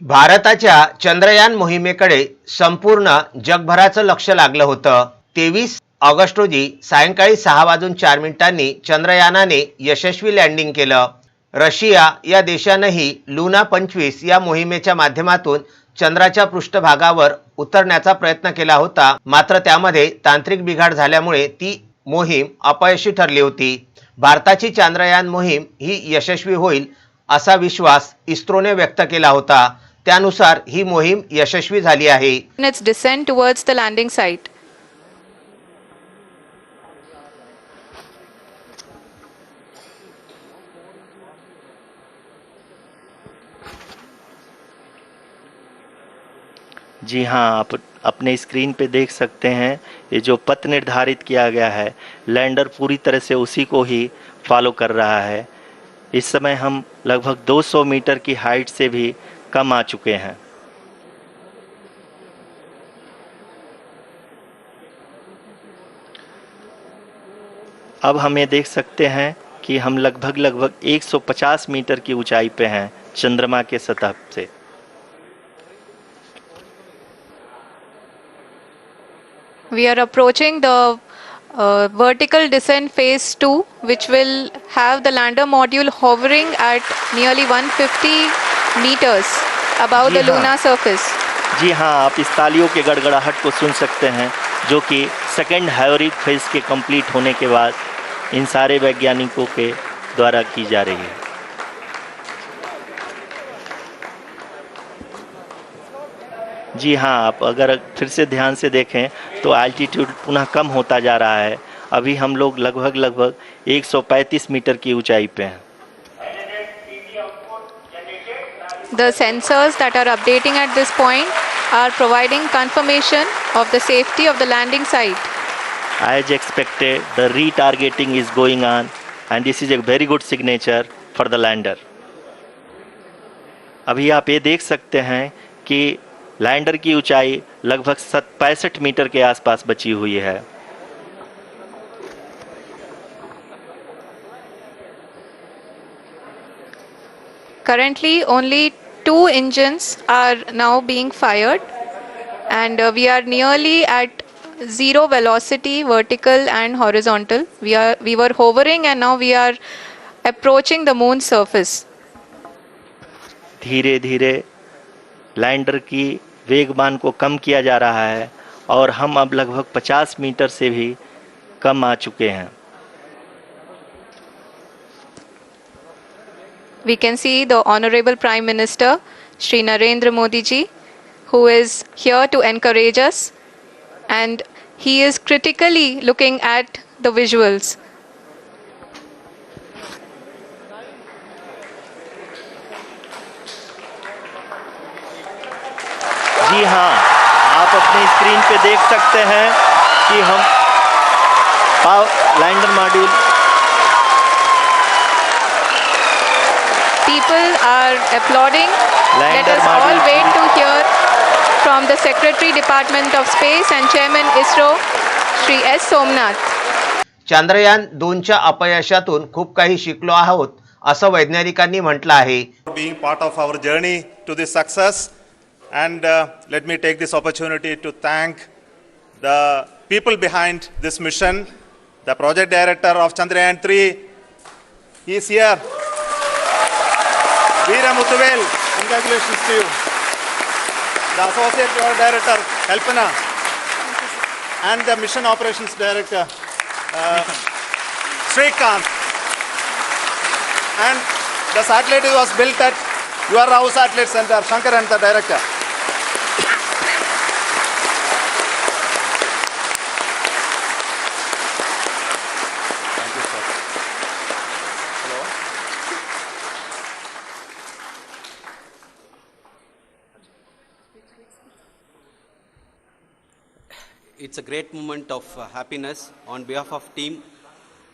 भारताच्या चंद्रयान मोहिमेकडे संपूर्ण जगभराचं लक्ष लागलं होतं. तेवीस ऑगस्ट रोजी सायंकाळी सहा वाजून चार मिनिटांनी चंद्रयानाने यशस्वी लँडिंग केलं. रशिया या देशानंही लुना पंचवीस या मोहिमेच्या माध्यमातून चंद्राच्या पृष्ठभागावर उतरण्याचा प्रयत्न केला होता. मात्र त्यामध्ये तांत्रिक बिघाड झाल्यामुळे ती मोहीम अपयशी ठरली होती. भारताची चांद्रयान मोहीम ही यशस्वी होईल असा विश्वास इस्रोने व्यक्त केला होता. त्यानुसार ही मोहीम यशस्वी झाली आहे its descent towards the landing site. जी हाँ आप अपने स्क्रीन पे देख सकते हैं ये जो पथ निर्धारित किया गया है लैंडर पूरी तरह से उसी को ही फॉलो कर रहा है इस समय हम लगभग 200 मीटर की हाइट से भी कम आ चुके हैं। अब हम ये देख सकते हैं कि हम लगभग लगभग 150 मीटर की ऊंचाई पे हैं चंद्रमा के सतह से। We are approaching the vertical descent phase to which will have lander module hovering at nearly 150 meters above the जी हाँ। lunar surface. जी हाँ आप इस तालियों के गड़गड़ाहट को सुन सकते हैं जो कि सेकेंड हायोरिक फ़ेज़ के कंप्लीट होने के बाद इन सारे वैज्ञानिकों के द्वारा की जा रही है जी हाँ आप अगर फिर से ध्यान से देखें तो आल्टीट्यूड पुनः कम होता जा रहा है अभी हम लोग लगभग लगभग 135 मीटर की ऊंचाई पे हैं The sensors that are updating at this point are providing confirmation of the safety of the landing site. As expected, the retargeting is going on, and this is a very good signature for the lander. अभी आप ये देख सकते हैं कि lander की ऊंचाई लगभग पैंसठ मीटर के आसपास बची हुई है Currently, only two engines are now being fired, and uh, we are nearly at zero velocity, vertical and horizontal. We are we were hovering, and now we are approaching the moon's surface. धीरे धीरे lander की वेगमान को कम किया जा रहा है और हम अब लगभग 50 मीटर से भी कम आ चुके हैं We can see the Honorable Prime Minister, Sri Narendra Modi ji, who is here to encourage us, and he is critically looking at the visuals. जी हाँ आप अपनी स्क्रीन पे देख सकते हैं कि हम पाव lander module People are applauding. Let Lander us all module wait to hear from the Secretary Department of Space and Chairman ISRO, Sri S. Somnath. Chandrayaan दोनच्या अपयशातून खूप काही शिकलो आहोत असं वैज्ञानिकांनी म्हटलं आहे being part of our journey to this success. And uh, let me take this opportunity to thank the people behind this mission. The project director of Chandrayaan 3 he is here. Veera Muthuvel, congratulations to you. The associate director, Kalpana, and the mission operations director, uh, Srikanth. And the satellite was built at your house satellite center, Shankar and the director. Thank you, sir. Hello. It's a great moment of uh, happiness on behalf of team.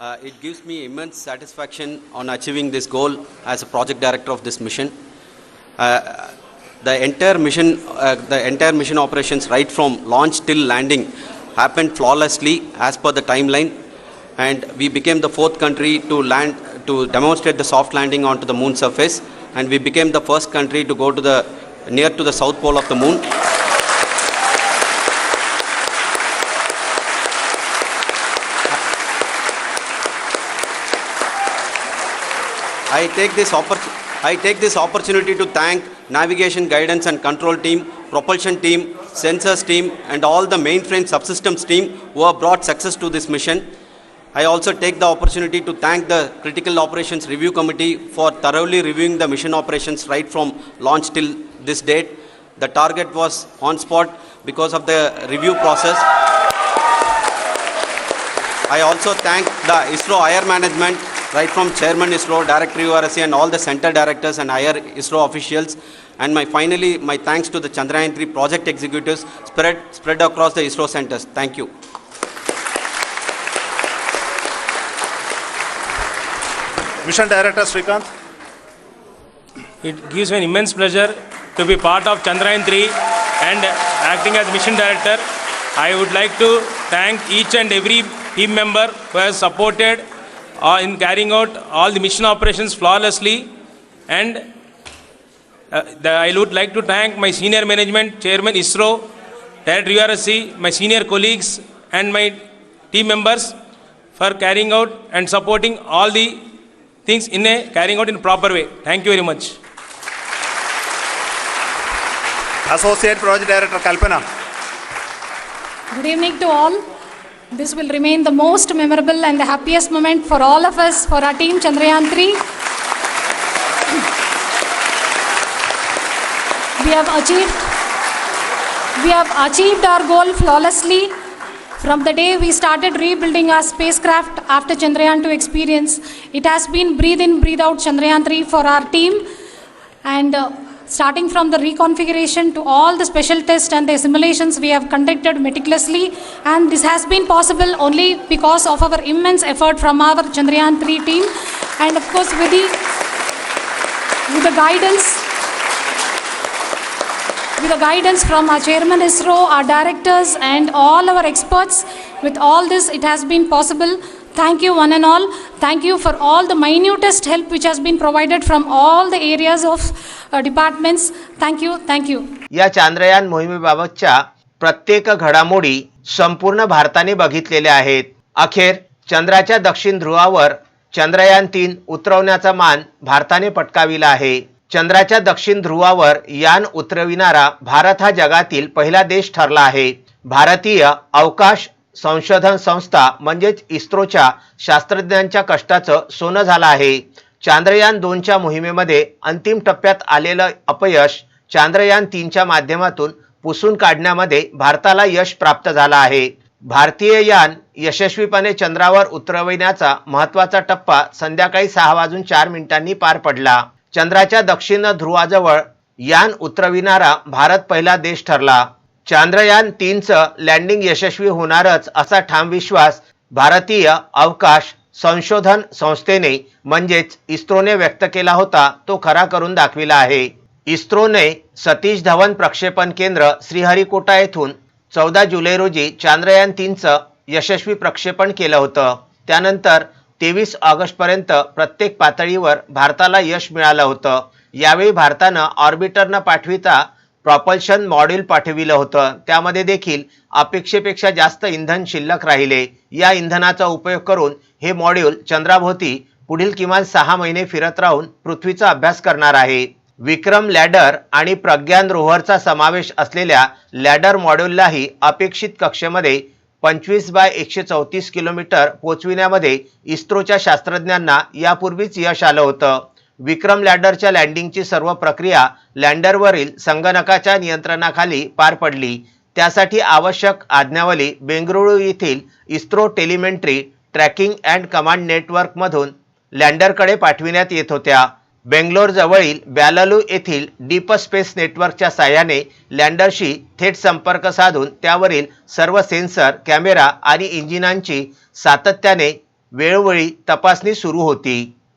Uh, it gives me immense satisfaction on achieving this goal as a project director of this mission. Uh, the entire mission, uh, the entire mission operations, right from launch till landing, happened flawlessly as per the timeline, and we became the fourth country to land to demonstrate the soft landing onto the moon surface, and we became the first country to go to the near to the south pole of the moon. I take this oppor- I take this opportunity to thank navigation guidance and control team, propulsion team, sensors team, and all the mainframe subsystems team who have brought success to this mission. I also take the opportunity to thank the Critical Operations Review Committee for thoroughly reviewing the mission operations right from launch till this date. The target was on spot because of the review process. I also thank the ISRO higher management, right from Chairman ISRO, Director URSC, and all the center directors and higher ISRO officials. And my finally, my thanks to the Chandrayaan 3 project executives spread, spread across the ISRO centers. Thank you. Mission Director Srikanth. It gives me an immense pleasure to be part of Chandrayaan 3 and acting as mission director. I would like to thank each and every team member who has supported uh, in carrying out all the mission operations flawlessly. And uh, the, I would like to thank my senior management, Chairman ISRO, Director URSC, my senior colleagues, and my team members for carrying out and supporting all the things in a carrying out in proper way. Thank you very much. Associate Project Director Kalpana. Good evening to all. This will remain the most memorable and the happiest moment for all of us, for our team Chandrayaan 3. We have achieved we have achieved our goal flawlessly from the day we started rebuilding our spacecraft after Chandrayaan 2 experience. It has been breathe in, breathe out Chandrayaan 3 for our team. And uh, starting from the reconfiguration to all the special tests and the simulations we have conducted meticulously. And this has been possible only because of our immense effort from our Chandrayaan 3 team. And of course, with the, with the guidance with the guidance from our chairman ISRO, our directors, and all our experts. With all this, it has been possible. Thank you, one and all. Thank you for all the minutest help which has been provided from all the areas of uh, departments. Thank you, thank you. या चांद्रयान मोहिमेबाबतच्या प्रत्येक घडामोडी संपूर्ण भारताने बघितलेल्या आहेत अखेर चंद्राच्या दक्षिण ध्रुवावर चंद्रयान तीन उतरवण्याचा मान भारताने पटकाविला आहे चंद्राच्या दक्षिण ध्रुवावर यान उतरविणारा भारत हा जगातील पहिला देश ठरला आहे भारतीय अवकाश संशोधन संस्था म्हणजेच इस्रोच्या शास्त्रज्ञांच्या कष्टाचं सोनं झालं आहे. चांद्रयान दोनच्या मोहिमेमध्ये अंतिम टप्प्यात आलेलं अपयश चांद्रयान तीनच्या माध्यमातून पुसून काढण्यामध्ये भारताला यश प्राप्त झालं आहे. भारतीय यान यशस्वीपणे चंद्रावर उतरविण्याचा महत्त्वाचा टप्पा संध्याकाळी सहा वाजून चार मिनिटांनी पार पडला. चंद्राच्या दक्षिण ध्रुवाजवळ यान उतरविणारा भारत पहिला देश ठरला. चांद्रयान तीनचं लँडिंग यशस्वी होणारच असा ठाम विश्वास भारतीय अवकाश संशोधन संस्थेने म्हणजेच इस्रोने व्यक्त केला होता तो खरा करून दाखविला आहे. इस्रोने सतीश धवन प्रक्षेपण केंद्र श्रीहरिकोटा येथून चौदा जुलै रोजी चांद्रयान तीनचं यशस्वी प्रक्षेपण केलं होतं. त्यानंतर तेवीस ऑगस्टपर्यंत प्रत्येक पातळीवर भारताला यश मिळालं होतं. यावेळी भारतानं ऑर्बिटरनं पाठविता प्रॉपल्शन मॉड्यूल पाठविलं होतं. त्यामध्ये देखील अपेक्षेपेक्षा जास्त इंधन शिल्लक राहिले. या इंधनाचा उपयोग करून हे मॉड्यूल चंद्राभोवती पुढील किमान सहा महिने फिरत राहून पृथ्वीचा अभ्यास करणार आहे. विक्रम लॅडर आणि प्रज्ञान रोव्हरचा समावेश असलेल्या लॅडर मॉड्यूललाही अपेक्षित कक्षेमध्ये पंचवीस बाय एकशे चौतीस किलोमीटर पोचविण्यामध्ये इस्रोच्या शास्त्रज्ञांना यापूर्वीच यश आलं होतं. विक्रम लँडरच्या लँडिंगची सर्व प्रक्रिया लँडरवरील संगणकाच्या नियंत्रणाखाली पार पडली. त्यासाठी आवश्यक आज्ञावली बेंगळुरू येथील ISRO telemetry tracking and command नेटवर्कमधून लँडरकडे पाठविण्यात येत होत्या. बेंगलोरजवळील बॅललू येथील डीप स्पेस नेटवर्कच्या साहाय्याने लँडरशी थेट संपर्क साधून त्यावरील सर्व सेन्सर कॅमेरा आणि इंजिनांची सातत्याने वेळोवेळी तपासणी सुरू होती.